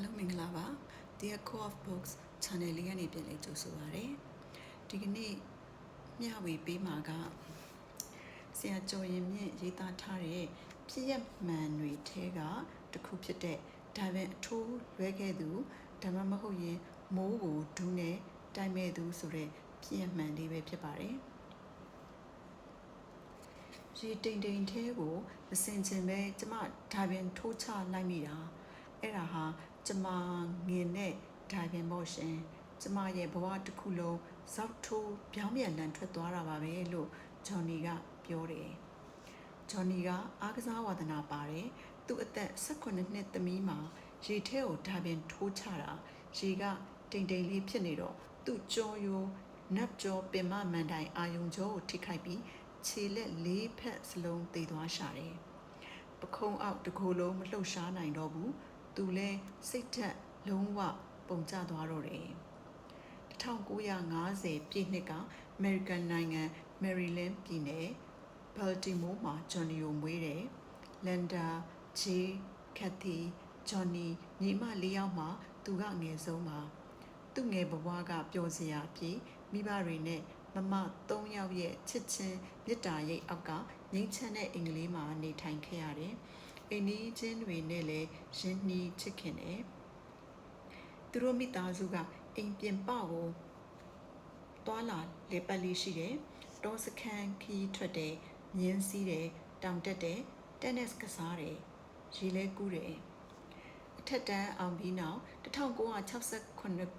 အားလုံးမင်္ဂလာပါ The Core of Books Channel လေးကနေပြန်လည်ကြိုဆိုပါရစေဒီကနေ့မျှဝေပေးမှာကဆရာကျော်ရင်မြင့်ရေးသားထားတဲ့ပြည့်ရမှန်တွေထဲကတစ်ခုဖြစ်တဲ့ဒါပင်အထိုးလွဲခဲ့သူဓမ္မမဟုတ်ရင်မိုးကိုဒူးနဲ့တိုင်မဲ့သူဆိုတဲ့ပြည့်ရမှန်လေးပဲဖြစ်ပါတယ်ရေတိမ်တိမ်သေးကိုမစင်ချင်ပဲကျမဒါပင်ထိုးချလိုက်မိတာ အဲ့ဒါဟာကျမငင်နဲ့ဒါပင်ပေါ့ရှင်ကျမရဲ့ဘဝတစ်ခုလုံးဇောက်ထိုးပြောင်းပြန်လန်ထွက်သွားတာပါပဲလို့ဂျွန်နီကပြောတယ်ဂျွန်နီကအားကစားဝါသနာပါတယ်သူ့အသက်18နှစ်သမီးမှာရေထဲကိုဒါပင်ထိုးချတာရေကတိမ်တိမ်လေးဖြစ်နေတော့သူ့ကြောရိုးနတ်ကြောပင်မမန်တိုင်အာယုံကြောကိုထိခိုက်ပြီးခြေလက်လေးဖက်စလုံးသေသွားရှာတယ်ပခုံးအောက်တစ်ကိုယ်လုံးမလှုပ်ရှားနိုင်တော့ဘူး သူလဲစိတ်ထက်လုံးဝပုံကျသွားတော့တယ်1950ပြည့်နှစ်ကအမေရိကန်နိုင်ငံမယ်ရီလန်းပြည်နယ်ဘယ်တီမိုးမှာဂျွန်နီကိုမွေးတယ်လန်ဒါဂျေကက်သီဂျွန်နီညီမလေးယောက်မှာသူကငယ်ဆုံးပါသူ့ငယ်ဘဝကပျော်စရာအဖြစ်မိဘတွေနဲ့မမ၃ယောက်ရဲ့ချစ်ချင်းမေတ္တာရိပ်အောက်ကငိမ့်ချမ်းတဲ့အင်္ဂလိပ်မှာနေထိုင်ခဲ့ရတယ်။ အိမ်နီးချင်းတွေနဲ့လည်းရင်းနှီးချစ်ခင်တယ်။သူတို့မိသားစုကအိမ်ပြင်ပကိုတွာလာလေပတ်လေးရှိတယ်။တောစခန်းခီးထွက်တယ်၊မြင်းစည်းတယ်၊တောင်တက်တယ်၊တက်နစ်ကစားတယ်၊ရေလဲကူးတယ်။အထက်တန်းအောင်ပြီးနောက်1968ခုနှစ်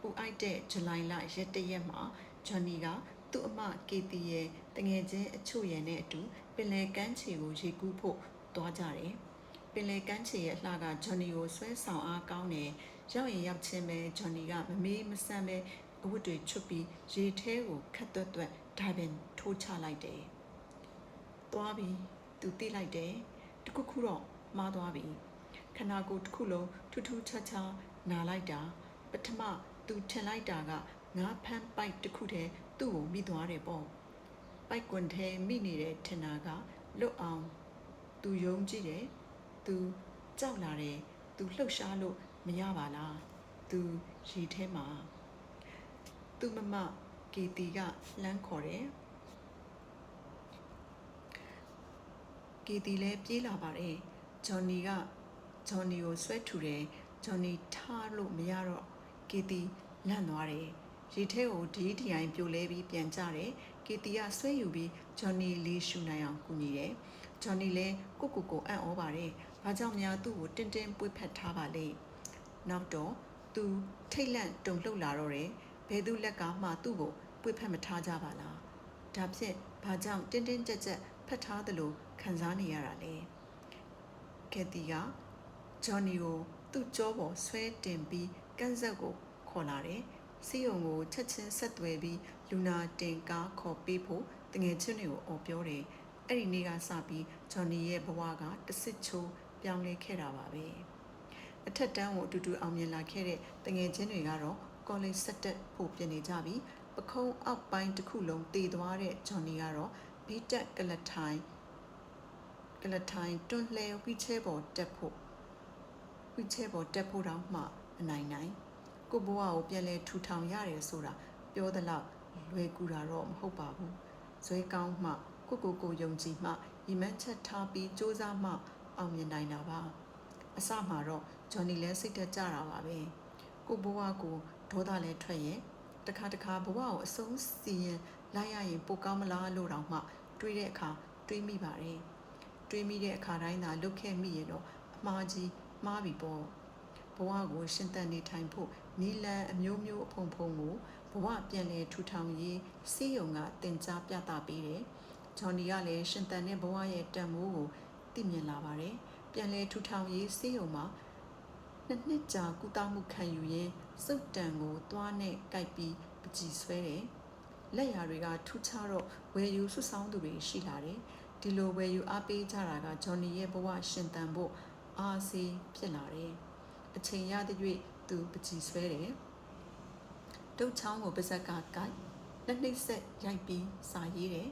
ပူအိုက်တဲ့ဇူလိုင်လရက်တရက်မှာဂျွန်နီကသူ့အမကေတီရဲ့တငယ်ချင်းအချို့ရဲ့နဲ့အတူပင်လယ်ကမ်းခြေကိုရေကူးဖို့ သွားကြတယ်။ပင်လယ်ကမ်းခြေရဲ့အလှကဂျွန်နီကိုဆွဲဆောင်အားကောင်းတယ်။ရောက်ရင်ရောက်ချင်းပဲဂျွန်နီကမမေးမဆန်းပဲအဝတ်တွေချွတ်ပြီးရေထဲကိုခတ်သွက်သွက်ဒါပင်ထိုးချလိုက်တယ်။သွားပြီးသူတိလိုက်တယ်။တခုခုတော့မှားသွားပြီ။ခနာကိုတစ်ခုလုံးထူးထူးခြားခြားနာလိုက်တာပထမသူထင်လိုက်တာကငါဖမ်းပိုက်တစ်ခုတည်းသူ့ကိုမိသွားတယ်ပေါ့ပိုက်ကွန်ထဲမိနေတဲ့ထင်တာကလွတ်အောင် သူယုံကြည်တယ်သူကြောက်လာတယ်သူလှုပ်ရှားလို့မရပါလားသူရီထဲမှာသူမမကီတီကလှမ်းခေါ်တယ်ကီတီလည်းပြေးလာပါတယ်ဂျွန်နီကဂျွန်နီကိုဆွဲထူတယ်ဂျွန်နီထားလို့မရတော့ကီတီလန့်သွားတယ်ရေထဲကိုဒီဒီအိုင်ပြိုလဲပြီးပြန်ကြတယ်ကီတီကဆွဲယူပြီးဂျွန်နီလေးရှူနိုင်အောင်ကူညီတယ် ဂျွန်နီလည်းကိုကိုကိုအံ့ဩပါတယ်ဘာကြောင့်များသူ့ကိုတင်းတင်းပွေ့ဖက်ထားပါလဲနောက်တော့သူထိတ်လန့်တုန်လှုပ်လာတော့တယ်ဘယ်သူလက်ကမှသူ့ကိုပွေ့ဖက်မထားကြပါလားဒါဖြင့်ဘာကြောင့်တင်းတင်းကြပ်ကြပ်ဖက်ထားသလိုခံစားနေရတာလဲကက်တီကဂျွန်နီကိုသူ့ကြောပေါ်ဆွဲတင်ပြီးကန့်ဆက်ကိုခေါ်လာတယ်စီယုံကိုချက်ချင်းဆက်သွယ်ပြီးလူနာတင်ကားခေါ်ပေးဖို့တငယ်ချင်းတွေကိုអော်ပြောတယ်။ အဲ့ဒီနေ့ကစပြီးဂျွန်နီရဲ့ဘဝကတဆစ်ချိုးပြောင်းလဲခဲ့တာပါပဲ။အထက်တန်းကိုအတူတူအောင်မြင်လာခဲ့တဲ့တငယ်ချင်းတွေကတော့ကောလိပ်ဆက်တက်ဖို့ပြင်နေကြပြီးပခုံးအောက်ပိုင်းတစ်ခုလုံးတည်သွားတဲ့ဂျွန်နီကတော့ဘီတက်ကလထိုင်ကလထိုင်တွန်းလှဲဝီချဲပေါ်တက်ဖို့ဝီချဲပေါ်တက်ဖို့တော့မှအနိုင်နိုင်ကိုဘဝကိုပြန်လဲထူထောင်ရတယ်ဆိုတာပြောသလောက်လွယ်ကူတာတော့မဟုတ်ပါဘူးဇွဲကောင်းမှ ကိုကိုကိုယုံကြည်မှညီမချက်ထားပြီးစူးစမ်းမှအောင်မြင်နိုင်တာပါအစမှာတော့ဂျွန်နီလဲစိတ်တက်ကြတာပါပဲကိုဘဝကိုဒေါသလဲထွက်ရင်တခါတခါဘဝကိုအဆုံးစီရင်လိုက်ရရင်ပိုကောင်းမလားလို့တောင်မှတွေးတဲ့အခါတွေးမိပါတယ်တွေးမိတဲ့အခါတိုင်းသာလုတ်ခဲ့မိရင်တော့အမှားကြီးမှားပြီပေါ့ဘဝကိုရှင်သန်နေထိုင်ဖို့နီလန်အမျိုးမျိုးအဖုံဖုံကိုဘဝပြန်လည်ထူထောင်ရေးစီးယုံကတင် जा ပြသပေးတယ်။ ဂျွန်နီကလည်းရှင်သန်တဲ့ဘဝရဲ့တန်ဖိုးကိုသိမြင်လာပါတယ်။ပြန်လည်ထူထောင်ရေးစီးယုံမှာနှစ်နှစ်ကြာကုသမှုခံယူရင်းစုတ်တန်ကိုသွားနဲ့ကြိုက်ပြီးပကြည်ဆွဲတယ်။လက်ရာတွေကထူးခြားတော့ဝယ်ယူဆွဆောင်းသူတွေရှိလာတယ်။ဒီလိုဝယ်ယူအားပေးကြတာကဂျွန်နီရဲ့ဘဝရှင်သန်ဖို့အားစီးဖြစ်လာတယ်။အချိန်ရတဲ့၍သူပကြည်ဆွဲတယ်တုတ်ချောင်းကိုပါဇက်ကကိုက်လက်နှိပ်ဆက်ရိုက်ပြီးစာရေးတယ်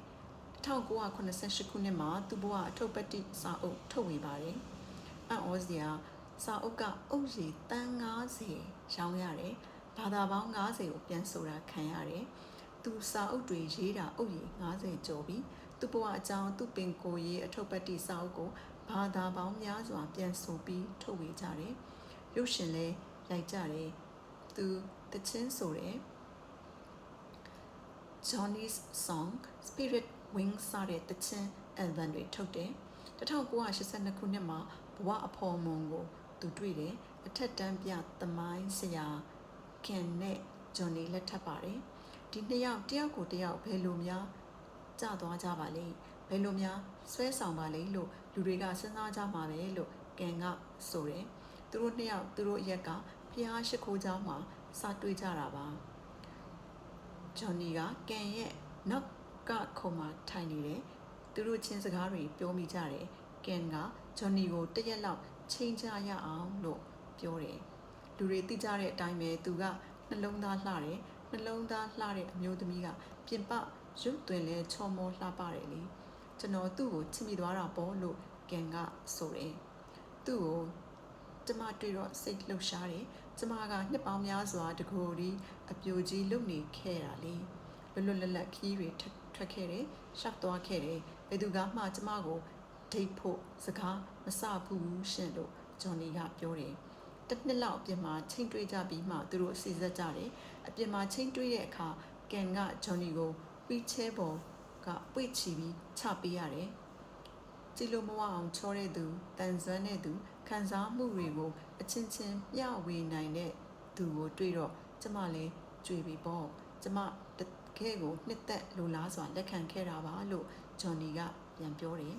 1988ခုနှစ်မှာသူ့ဘဝအထုပ်ပတ္တိစာအုပ်ထုတ်ဝေပါတယ်အံ့ဩစရာစာအုပ်ကအုပ်ရည်တန်း90ရောင်းရတယ်။ဘာသာပေါင်း90ကိုပြန်ဆိုတာခံရတယ်။သူစာအုပ်တွေရေးတာအုပ်ရည်90ကျော်ပြီးသူ့ဘဝအကြောင်းသူ့ပင်ကိုယ်ရေးအထုပ်ပတ်တိစာအုပ်ကိုဘာသာပေါင်းများစွာပြန်ဆိုပြီးထုတ်ဝေကြတယ်။ရုပ်ရှင်လည်းရိုက်ကြတယ်။သူတချင်းဆိုတယ် Johnny's Song Spirit Wings စတဲ့တချင်းအယ်ဘမ်တွေထုတ်တယ်1982ခုနှစ်မှာဘဝအဖော်မွန်ကိုသူတွေ့တယ်အထက်တန်းပြသမိုင်းဆရာခင်နဲ့ဂျွန်နီလက်ထပ်ပါတယ်ဒီနှစ်ယောက်တယောက်ကိုတယောက်ဘယ်လိုများကြသွားကြပါလိမ့်ဘယ်လိုများဆွဲဆောင်ပါလိမ့်လို့လူတွေကစဉ်းစားကြမှာပဲလို့ကန်ကဆိုတယ်သူတို့နှစ်ယောက်သူတို့အရက်ကဖျားရှိခိုးเจ้าမှာစတွေ့ကြတာပါဂျွန်နီကကန်ရဲ့နောက် ကခုံမှာထိုင်နေတယ်သူတို့ချင်းစကားတွေပြောမိကြတယ်ကန်ကဂျွန်နီကိုတရက်လောက်ချိန်ချရအောင်လို့ပြောတယ်လူတွေသိကြတဲ့အတိုင်းပဲသူကနှလုံးသားလှတယ်နှလုံးသားလှတဲ့အမျိုးသမီးကပြင်ပရုပ်သွင်းလဲချော်မောလှပတယ်လေကျွန်တော်သူ့ကိုချစ်မိသွားတာပေါ့လို့ကန်ကဆိုတယ်သူ့ကိုကျမတွေ့တော့စိတ်လှုပ်ရှားတယ်ကျမကနှစ်ပေါင်းများစွာတကိုယ်ဒီအပြိုကြီးလုံနေခဲ့တာလေလွတ်လွတ်လပ်လပ်ခီးတွေထွ က်ခဲ့တယ်ရှောက်သွားခဲ့တယ်ဘယ်သူကမှကျမကိုဒိတ်ဖို့စကားမစဘူးရှင်လို့ဂျွန်နီကပြောတယ်တစ်နှစ်လောက်အပြင်မှာချိန်တွေးကြပြီးမှသူတို့အစီအစက်ကြတယ်အပြင်မှာချိန်တွေးတဲ့အခါကန်ကဂျွန်နီကိုဝီချဲပေါ်ကပွေ့ချီပြီးချပေးရတယ်ကြည်လို့မဝအောင်ချောတဲ့သူတန်ဆွမ်းတဲ့သူခံစားမှုတွေကိုအချင်းချင်းမျှဝေနိုင်တဲ့သူကိုတွေ့တော့ကျမလည်းကြွေပြီပေါ့ကျမ တကယ်ကိုနှစ်သက်လိုလားစွာလက်ခံခဲ့တာပါလို့ဂျွန်နီကပြန်ပြောတယ်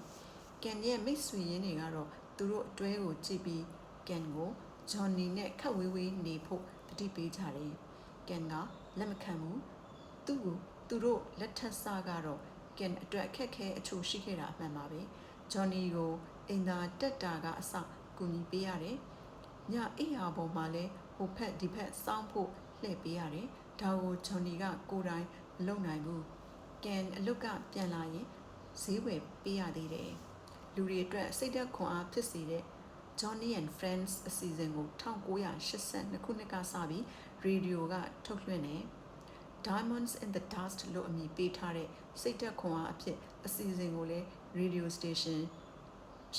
ကန်ရဲ့မိတ်ဆွေရင်းတွေကတော့သူတို့အတွဲကိုကြည့်ပြီးကန်ကိုဂျွန်နီနဲ့ခက်ဝေးဝေးနေဖို့တတိပေးကြတယ်ကန်ကလက်မခံဘူးသူ့ကိုသူတို့လက်ထပ်စကတော့ကန်အတွက်အခက်ခဲအချို့ရှိခဲ့တာအမှန်ပါပဲဂျွန်နီကိုအင်သာတက်တာကအစကူညီပေးရတယ်ညအိယာပေါ်မှာလဲဟိုဖက်ဒီဖက်စောင်းဖို့လှည့်ပေးရတယ်ဒါကိုဂျွန်နီကကိုယ်တိုင် မလုပ်နိုင်ဘူးကန်အလုတ်ကပြန်လာရင်ဈေးဝယ်ပေးရသေးတယ်လူတွေအတွက်စိတ်ဓာတ်ခွန်အားဖြစ်စေတဲ့ Johnny and Friends အစီအစဉ်ကို1982ခုနှစ်ကစပြီးရေဒီယိုကထုတ်လွှင့်နေ Diamonds in the Dust လို့အမည်ပေးထားတဲ့စိတ်သက်ခွန်အားအဖြစ်အစီအစဉ်ကိုလည်း Radio Station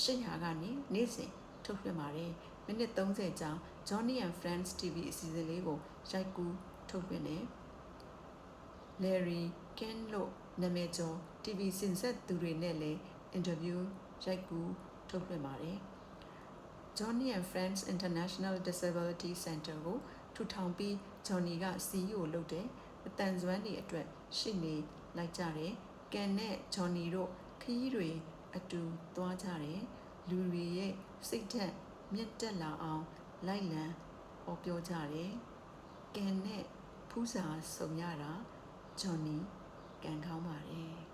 800ကနေနေ့စဉ်ထုတ်လွှင့်ပါတယ်မိနစ်30ကြာ Johnny and Friends TV အစီအစဉ်လေးကိုရိုက်ကူးထုတ်လွှင့်နေ Larry Ken လို့နာမည်ကျော် TV စင်ဆက်သူတွေနဲ့လည်း interview ရိုက်ကူးထုတ်လွှင့်ပါတယ် Johnny and Friends International Disability Center ကိုထူထောင်ပြီး Johnny က CEO လုပ်တယ်အတန်စွမ်းတွေအတွက်ရှိနေလိုက်ကြတယ်ကန်နဲ့ Johnny တို့ခရီးတွေအတူသွားကြတယ်လူတွေရဲ့စိတ်ဓာတ်မြင့်တက်လာအောင်လိုက်လံဟောပြောကြတယ်ကန်နဲ့ဖူးစာစုံရတာ Johnny ကန်ကောင်းပါတယ်